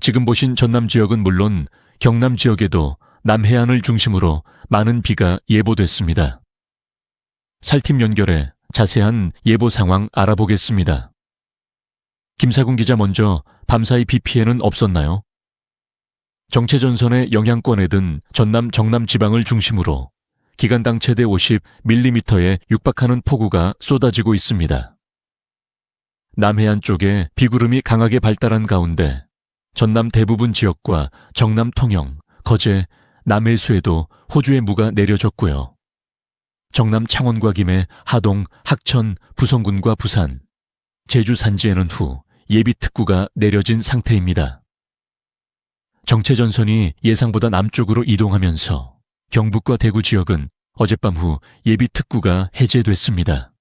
지금 보신 전남 지역은 물론 경남 지역에도 남해안을 중심으로 많은 비가 예보됐습니다. 살팀 연결해 자세한 예보 상황 알아보겠습니다. 김사군 기자 먼저 밤사이 비 피해는 없었나요? 정체전선의 영향권에 든 전남 정남 지방을 중심으로 기간당 최대 50mm에 육박하는 폭우가 쏟아지고 있습니다. 남해안 쪽에 비구름이 강하게 발달한 가운데 전남 대부분 지역과 정남 통영, 거제, 남해수에도 호주의 무가 내려졌고요. 정남 창원과 김해, 하동, 학천, 부성군과 부산, 제주 산지에는 후 예비 특구가 내려진 상태입니다. 정체 전선이 예상보다 남쪽으로 이동하면서 경북과 대구 지역은 어젯밤 후 예비 특구가 해제됐습니다.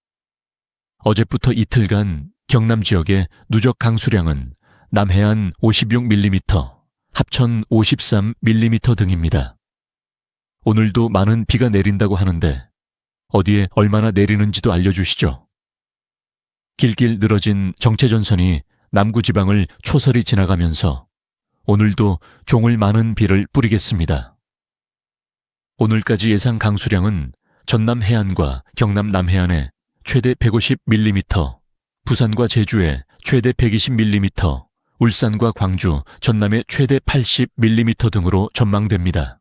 어제부터 이틀간 경남 지역의 누적 강수량은 남해안 56mm, 합천 53mm 등입니다. 오늘도 많은 비가 내린다고 하는데 어디에 얼마나 내리는지도 알려주시죠. 길길 늘어진 정체전선이 남구 지방을 초설이 지나가면서 오늘도 종을 많은 비를 뿌리겠습니다. 오늘까지 예상 강수량은 전남 해안과 경남 남해안에 최대 150mm, 부산과 제주에 최대 120mm, 울산과 광주, 전남에 최대 80mm 등으로 전망됩니다.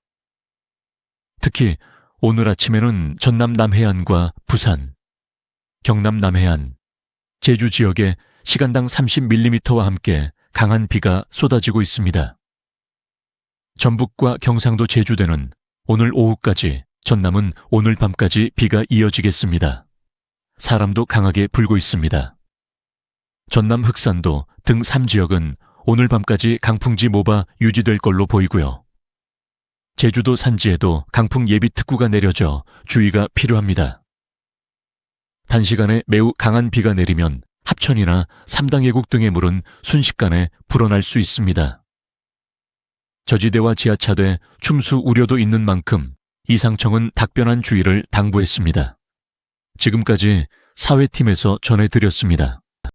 특히 오늘 아침에는 전남 남해안과 부산, 경남 남해안, 제주 지역에 시간당 30mm와 함께 강한 비가 쏟아지고 있습니다. 전북과 경상도 제주대는 오늘 오후까지, 전남은 오늘 밤까지 비가 이어지겠습니다. 사람도 강하게 불고 있습니다. 전남 흑산도 등 3지역은 오늘 밤까지 강풍지 모바 유지될 걸로 보이고요. 제주도 산지에도 강풍 예비 특구가 내려져 주의가 필요합니다. 단시간에 매우 강한 비가 내리면 합천이나 삼당예국 등의 물은 순식간에 불어날 수 있습니다. 저지대와 지하차대 춤수 우려도 있는 만큼 이상청은 답변한 주의를 당부했습니다. 지금까지 사회팀에서 전해드렸습니다.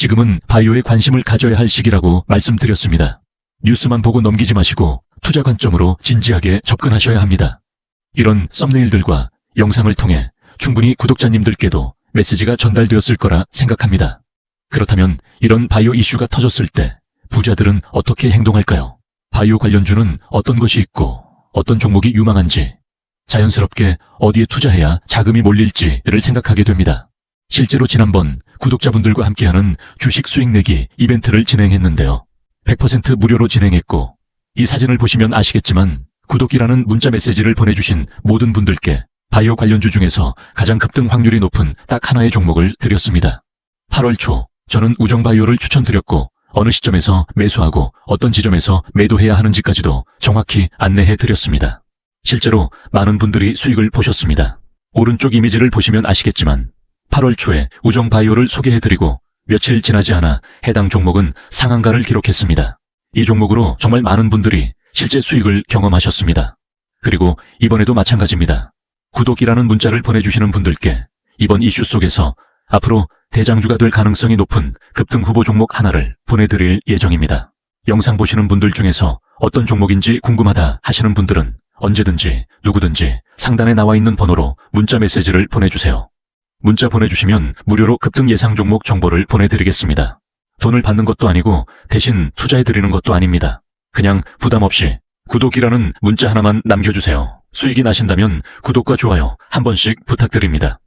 지금은 바이오에 관심을 가져야 할 시기라고 말씀드렸습니다. 뉴스만 보고 넘기지 마시고 투자 관점으로 진지하게 접근하셔야 합니다. 이런 썸네일들과 영상을 통해 충분히 구독자님들께도 메시지가 전달되었을 거라 생각합니다. 그렇다면 이런 바이오 이슈가 터졌을 때 부자들은 어떻게 행동할까요? 바이오 관련주는 어떤 것이 있고 어떤 종목이 유망한지 자연스럽게 어디에 투자해야 자금이 몰릴지를 생각하게 됩니다. 실제로 지난번 구독자분들과 함께하는 주식 수익 내기 이벤트를 진행했는데요. 100% 무료로 진행했고 이 사진을 보시면 아시겠지만 구독이라는 문자 메시지를 보내주신 모든 분들께 바이오 관련주 중에서 가장 급등 확률이 높은 딱 하나의 종목을 드렸습니다. 8월 초 저는 우정바이오를 추천드렸고 어느 시점에서 매수하고 어떤 지점에서 매도해야 하는지까지도 정확히 안내해 드렸습니다. 실제로 많은 분들이 수익을 보셨습니다. 오른쪽 이미지를 보시면 아시겠지만 8월 초에 우정 바이오를 소개해드리고 며칠 지나지 않아 해당 종목은 상한가를 기록했습니다. 이 종목으로 정말 많은 분들이 실제 수익을 경험하셨습니다. 그리고 이번에도 마찬가지입니다. 구독이라는 문자를 보내주시는 분들께 이번 이슈 속에서 앞으로 대장주가 될 가능성이 높은 급등 후보 종목 하나를 보내드릴 예정입니다. 영상 보시는 분들 중에서 어떤 종목인지 궁금하다 하시는 분들은 언제든지 누구든지 상단에 나와 있는 번호로 문자 메시지를 보내주세요. 문자 보내주시면 무료로 급등 예상 종목 정보를 보내드리겠습니다. 돈을 받는 것도 아니고 대신 투자해드리는 것도 아닙니다. 그냥 부담 없이 구독이라는 문자 하나만 남겨주세요. 수익이 나신다면 구독과 좋아요 한 번씩 부탁드립니다.